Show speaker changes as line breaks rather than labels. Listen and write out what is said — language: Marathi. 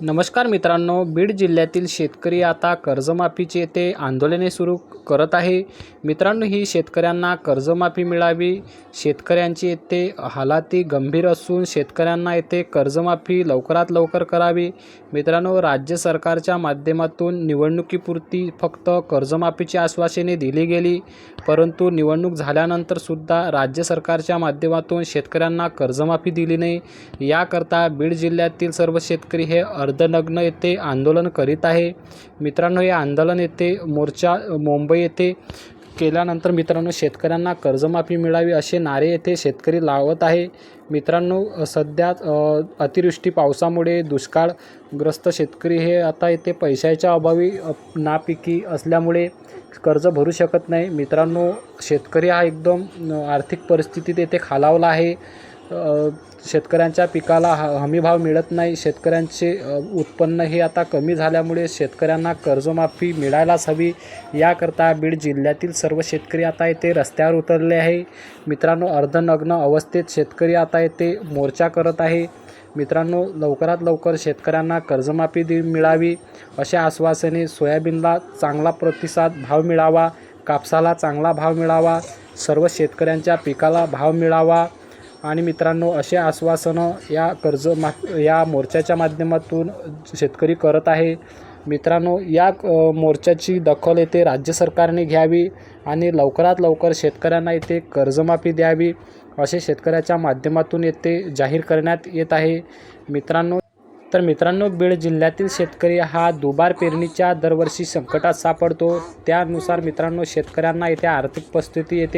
नमस्कार मित्रांनो बीड जिल्ह्यातील शेतकरी आता कर्जमाफीचे ते आंदोलने सुरू करत आहे. मित्रांनो ही शेतकऱ्यांना कर्जमाफी मिळावी शेतकऱ्यांची येथे हालाती गंभीर असून शेतकऱ्यांना येथे कर्जमाफी लवकरात लवकर करावी. मित्रांनो राज्य सरकारच्या माध्यमातून निवडणुकीपुरती फक्त कर्जमाफीची आश्वासने दिली गेली परंतु निवडणूक झाल्यानंतरसुद्धा राज्य सरकारच्या माध्यमातून शेतकऱ्यांना कर्जमाफी दिली नाही. याकरता बीड जिल्ह्यातील सर्व शेतकरी हे अर्धनग्न येथे आंदोलन करीत आहे. मित्रांनो हे आंदोलन येथे मोर्चा मुंबई येथे केल्यानंतर मित्रांनो शेतकऱ्यांना कर्जमाफी मिळावी असे नारे येथे शेतकरी लावत आहे. मित्रांनो सध्या अतिवृष्टी पावसामुळे दुष्काळग्रस्त शेतकरी हे आता येथे पैशाच्या अभावी नापिकी असल्यामुळे कर्ज भरू शकत नाही. मित्रांनो शेतकरी हा एकदम आर्थिक परिस्थितीत येथे खालावला आहे. शेतकऱ्यांच्या पिकाला ह हमीभाव मिळत नाही शेतकऱ्यांचे उत्पन्न हे आता कमी झाल्यामुळे शेतकऱ्यांना कर्जमाफी मिळायलाच हवी. याकरता बीड जिल्ह्यातील सर्व शेतकरी आता येथे रस्त्यावर उतरले आहे. मित्रांनो अर्धनग्न अवस्थेत शेतकरी आता येथे मोर्चा करत आहे. मित्रांनो लवकरात लवकर शेतकऱ्यांना कर्जमाफी दि मिळावी. अशा आश्वासने सोयाबीनला चांगला प्रतिसाद भाव मिळावा कापसाला चांगला भाव मिळावा सर्व शेतकऱ्यांच्या पिकाला भाव मिळावा. आणि मित्रांनो असे आश्वासनं या कर्ज मा या मोर्चाच्या माध्यमातून शेतकरी करत आहे. मित्रांनो या मोर्चाची दखल येथे राज्य सरकारने घ्यावी आणि लवकरात लवकर शेतकऱ्यांना येथे कर्जमाफी द्यावी असे शेतकऱ्याच्या माध्यमातून येथे जाहीर करण्यात येत आहे. मित्रांनो तर मित्रांनो बीड जिल्ह्यातील शेतकरी हा दुबार पेरणीच्या दरवर्षी संकटात सापडतो. त्यानुसार मित्रांनो शेतकऱ्यांना येथे आर्थिक परिस्थिती येथे